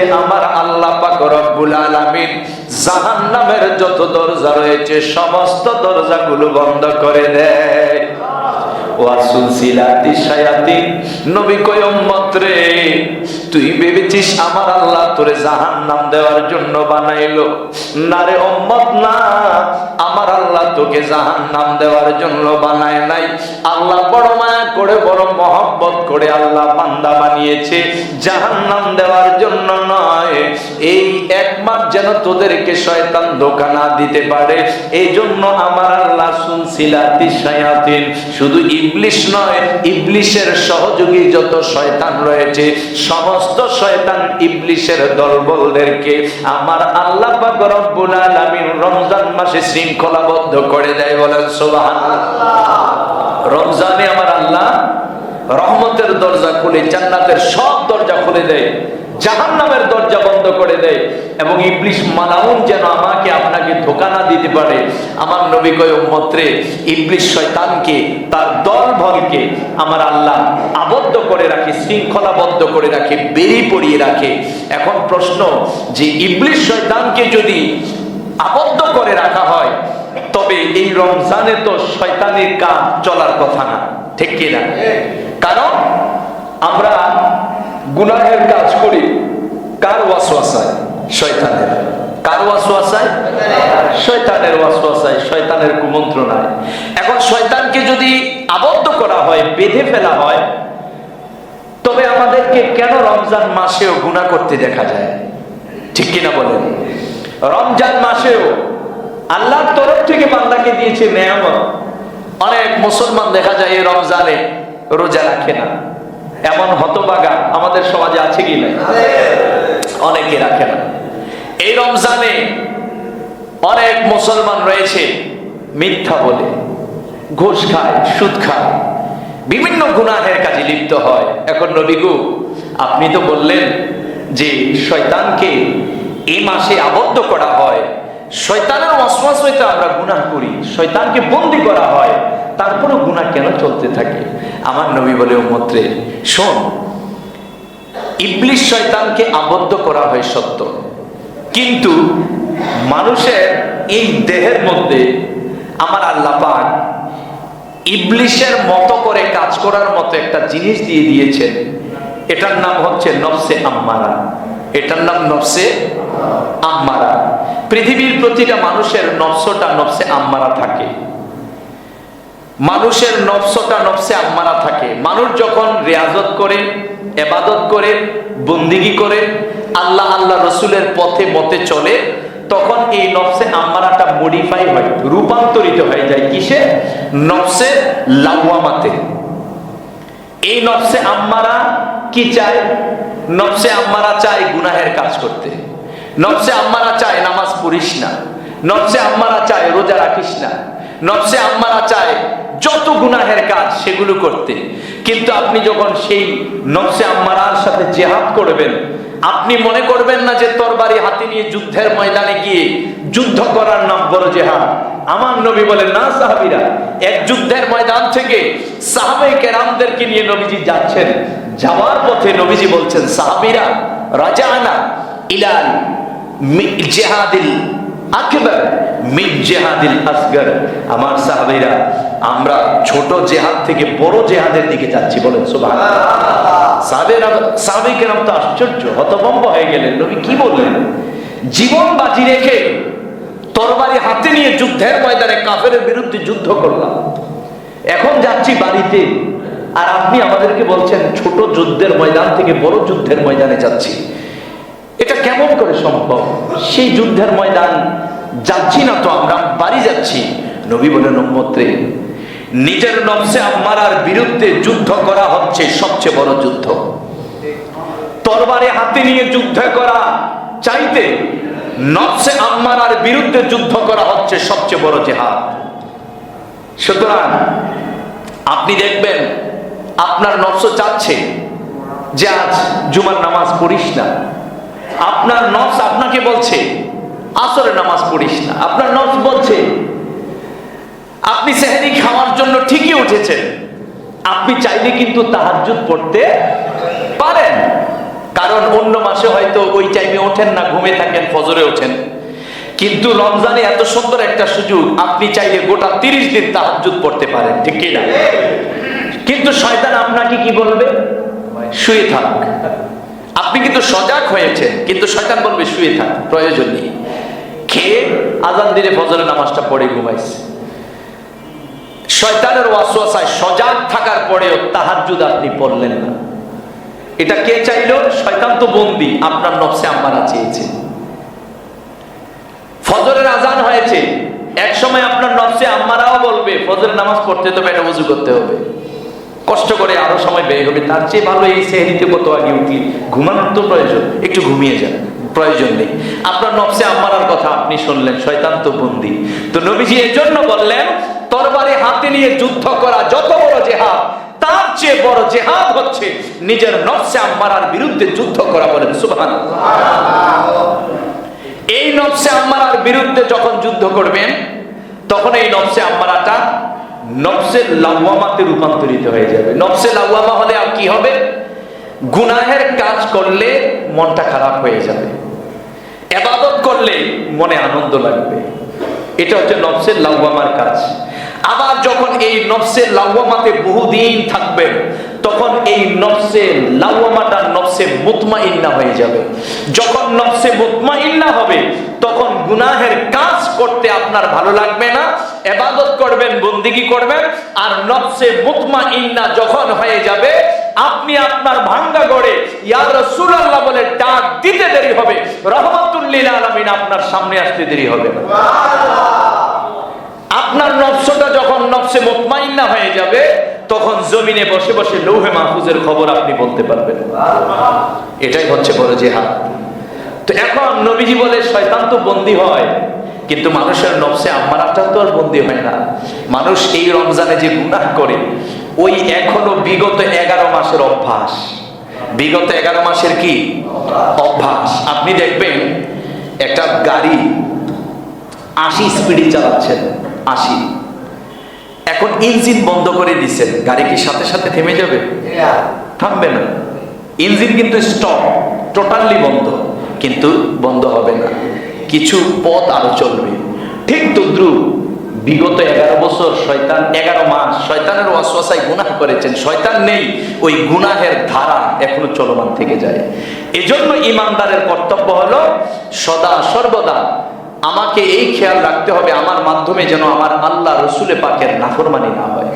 চাইতে আমার আল্লাহ পাক রব্বুল আলামিন জাহান্নামের যত দরজা রয়েছে, সমস্ত দরজাগুলো বন্ধ করে দেয় ওয়াসুলসিলাতি শায়াতিন আল্লাহ দেওয়ার জন্য বড় মায়া করে, বড় মহব্বত করে আল্লাহ বানিয়েছে। দেওয়ার জন্য নয়। এই এক মাস যেন তোদেরকে শয়তান ধোকা দিতে পারে। এই জন্য আমার আল্লাহ শায়াতিন। শুধু ইবলিশ নয়, ইবলিশের সহযোগী যত শয়তান রয়েছে, সমস্ত শয়তান ইবলিশের দলবলদেরকে আমার আল্লাহ পাক রব্বুল আলামিন রমজান মাসে শৃঙ্খলাবদ্ধ করে দেয় বলেন সুবহানাল্লাহ। রমজানে আমার আল্লাহ রহমতের দরজা খুলে, জান্নাতের সব দরজা খুলে দেয়, জাহান্নামের দরজা বন্ধ করে দেয়, এবং ইবলিশ মালাউন যেন আমাকে আপনাকে ধোকা না দিতে পারে। আমার নবী কয়, উম্মত্রে ইবলিশ শয়তানকে, তার দল ভলকে আমার আল্লাহ আবদ্ধ করে রাখে, শৃঙ্খলাবদ্ধ করে রাখে, বেরি পড়িয়ে রাখে। এখন প্রশ্ন, যে ইবলিশ শয়তানকে যদি আবদ্ধ করে রাখা হয়, তবে এই রমজানে তো শয়তানের কাজ চলার কথা না, ঠিক কিনা? কারণ আমরা গুনাহের কাজ করি কার ওয়াসওয়াসায়? শয়তানের। কার ওয়াসওয়াসায়? শয়তানের ওয়াসওয়াসায়। শয়তানের কুমন্ত্রণায়। এখন শয়তানকে যদি আবদ্ধ করা হয়, বেঁধে ফেলা হয়, তবে আমাদেরকে কেন রমজান মাসেও গুনাহ করতে দেখা যায়? ঠিক কিনা বলেন? রমজান মাসেও আল্লাহর তরফ থেকে বান্দাকে দিয়েছে নেয়ামত। অনেক মুসলমান দেখা যায় এই রমজানে রোজা রাখে না। এমন হতবাগা আমাদের সমাজে আছে কি না অনেকে রাখে না। এই রমজানে অনেক মুসলমান রয়েছে মিথ্যা বলে, ঘুষ খায়, সুদ খায়, বিভিন্ন গুনাহের কাজে লিপ্ত হয়। এখন নবীগু আপনি তো বললেন যে শয়তানকে এই মাসে আবদ্ধ করা হয়। শয়তানের অশ্বাস হইতে আমরা গুনাহ করি। শয়তানকে বন্দি করা হয়। তারপরে গুনাহ কেন চলতে থাকে? আমার নবী বলে, উম্মত্রে, শোন, ইবলিশ শয়তানকে আবদ্ধ করা হয় সত্য। কিন্তু মানুষের এই দেহের মধ্যে আমার আল্লাহ ইবলিশের মতো করে কাজ করার মতো একটা জিনিস দিয়ে দিয়েছেন। এটার নাম হচ্ছে নফসে আম্মারা। এটার নাম নফসে আম্মারা। পৃথিবীর প্রতিটা মানুষের নফসটা নফসে আম্মারা থাকে। মানুষের নফসটা নফসে আম্মারা থাকে। মানুষ যখন রেয়াজত করে, এবাদত করে, বন্দিগি করে, আল্লাহ আল্লাহ রসুলের পথে মতে চলে, তখন এই নফসে আম্মারাটা মডিফাই হয়, রূপান্তরিত হয়ে যায় কিসে? নফসে লাউয়ামাতে এই নফসে আম্মারা কি চায়? নফসে আম্মারা চায় গুনাহের কাজ করতে। নফসে আম্মারা চায় নামাজ পড়িস না। নফসে আম্মারা চায় রোজা রাখিস না। নফসে আম্মারা চায় যত গুনাহের কাজ সেগুলো করতে। কিন্তু আপনি যখন সেই নফসে আম্মারার সাথে জেহাদ করবেন, আপনি মনে করবেন না যে তরবারি হাতে নিয়ে যুদ্ধের ময়দানে গিয়ে যুদ্ধ করার নাম বড় জেহাদ। আমার নবী বলেন, না সাহাবিরা, এক যুদ্ধের ময়দান থেকে সাহাবে কেরামদেরকে নিয়ে নবীজি যাচ্ছেন। যাওয়ার পথে নবীজি বলছেন, সাহাবিরা রাজা আনা ইলাল জেহাদিল আকবর মিন জেহাদিল আসগর। আমার সাহাবীরা, আমরা ছোট জেহাদ থেকে বড় জেহাদের দিকে যাচ্ছি, বলেন সাহাবেরা সাহাবে কেরাম তো আশ্চর্য, হতভম্ব হয়ে গেলেন। নবী কি বললেন? জীবন বাজি রেখে তরবারি হাতে নিয়ে যুদ্ধের ময়দানে কাফের বিরুদ্ধে যুদ্ধ করলাম। এখন যাচ্ছি বাড়িতে, আর আপনি আমাদেরকে বলছেন, ছোট যুদ্ধের ময়দান থেকে বড় যুদ্ধের ময়দানে যাচ্ছি। এটা কেমন করে সম্ভব? সেই যুদ্ধের ময়দান যাচ্ছি না তো, আমরা বাড়ি যাচ্ছি। নবী বলেন উম্মত্রে নিজের নবসে আম্মারার বিরুদ্ধে যুদ্ধ করা হচ্ছে সবচেয়ে বড় যুদ্ধ। তরবারে হাতে নিয়ে যুদ্ধ করা চাইতে নবসে আম্মারার বিরুদ্ধে যুদ্ধ করা হচ্ছে সবচেয়ে বড় জেহাদ। সুতরাং, আপনি দেখবেন, আপনার নবস চাচ্ছে যে আজ জুমার নামাজ পড়িস না। আপনার নফস আপনাকে বলছে আসরে নামাজ পড়িস না। আপনার নফস বলছে, আপনি সেহেরি খাওয়ার জন্য ঠিকই উঠেছেন। আপনি চাইলে কিন্তু তাহাজ্জুদ পড়তে পারেন। কারণ অন্য মাসে হয়তো ওই টাইমে ওঠেন না, ঘুমে থাকেন, ফজরে ওঠেন। কিন্তু রমজানে এত সুন্দর একটা সুযোগ, আপনি চাইলে গোটা তিরিশ দিন তাহাজুদ পড়তে পারেন, ঠিক কি না কিন্তু শয়তান আপনাকে কি বলবে? শুয়ে থাক আপনি কিন্তু সজাগ হয়েছেন, কিন্তু শয়তান বলবে, শুয়ে থাক, প্রয়োজন নেই। খেয়ে আজান দিনে ফজরের নামাজটা পড়ে ঘুমাইছে। শয়তানের ওয়াসওয়াসায় সজাগ থাকার পরেও তাহাজ্জুদ আপনি পড়লেন না। এটা কে চাইলো? শয়তান তো বন্দি, আপনার নফসে আম্মারা চেয়েছে। ফজরের আজান হয়েছে এক সময় আপনার নফসে আম্মারাও বলবে, ফজরের নামাজ পড়তে তো এটা উজু করতে হবে। কষ্ট করে আরও সময় ব্যয় হবে তার চেয়ে ভালো এই সেহরিতে কত আগে উঠি ঘুমানোর তো প্রয়োজন, একটু ঘুমিয়ে যান, প্রয়োজন নেই। আপনার নফসে আম্মারার কথা আপনি শুনলেন, শয়তান তো বন্দি। তো নবীজি এর জন্য বললেন, তরবারে হাতে নিয়ে যুদ্ধ করা যত বড় জেহাদ, তার চেয়ে বড় জেহাদ হচ্ছে নিজের নফসে আম্মারার বিরুদ্ধে যুদ্ধ করা বলেন সুবহান এই নফসে আম্মারার বিরুদ্ধে যখন যুদ্ধ করবেন, তখন এই নফসে আম্মারাটা নফসে লাওয়ামাতে রূপান্তরিত হয়ে যাবে। নফসে লাওয়ামা হলে আর কি হবে? গুনাহের কাজ করলে মনটা খারাপ হয়ে যাবে। এবাদত করলে মনে আনন্দ লাগবে। এটা হচ্ছে নফসের লাউয়ামার কাজ। আবার যখন এই নফসের লাউয়ামাতে বহুদিন থাকবেন তখন এই নফসে লাউয়ামাটা নফসে মুতমাইন্না হয়ে যাবে। যখন নফসে মুতমাইন্না হবে, তখন গুনাহের কাজ করতে আপনার ভালো লাগবে না, এবাদত করবেন, বন্দিগি করবেন, আর নফসে মুতমাইন্না যখন হয়ে যাবে, আপনি আপনার ভাঙ্গা গড়ে ইয়া রাসূলুল্লাহ বলে ডাক দিতে দেরি হবে রহমাতুল্লিল আলামিন আপনার সামনে আসতে দেরি হবে না। আপনার নফসটা যখন নফসে মুতমাইন্না হয়ে যাবে, তখন জমিনে বসে বসে লৌহে মাহফুজের খবর আপনি বলতে পারবেন। এটাই হচ্ছে বড় জেহাদ। তো এখন নবীজি বলে, শয়তান তো বন্দী হয়, কিন্তু মানুষের নফসে আম্মারাটা তো আর বন্দী হয় না। মানুষ এই রমজানে যে গুনাহ করে, ওই এখনও বিগত এগারো মাসের অভ্যাস। বিগত এগারো মাসের কি? অভ্যাস। আপনি দেখবেন, একটা গাড়ি আশি স্পিডে চালাচ্ছেন আশি। এখন ইঞ্জিন বন্ধ করে দিচ্ছেন গাড়ি কি সাথে সাথে থেমে যাবে? থামবে না। ইঞ্জিন কিন্তু স্টপ টোটালি বন্ধ কিন্তু বন্ধ হবে না। কিছু পথ আরও চলবে। ঠিক তদ্রুপ বিগত এগারো বছর শয়তান এগারো মাস শয়তানের ওয়াসওয়াসায় গুনাহ করেছেন শয়তান নেই ওই গুনাহের ধারা এখনও চলমান থেকে যায়। এজন্য ইমানদারের কর্তব্য হলো সদা সর্বদা আমাকে এই খেয়াল রাখতে হবে আমার মাধ্যমে যেন আমার আল্লাহ রসুলে পাকের নাফরমানি না হয়।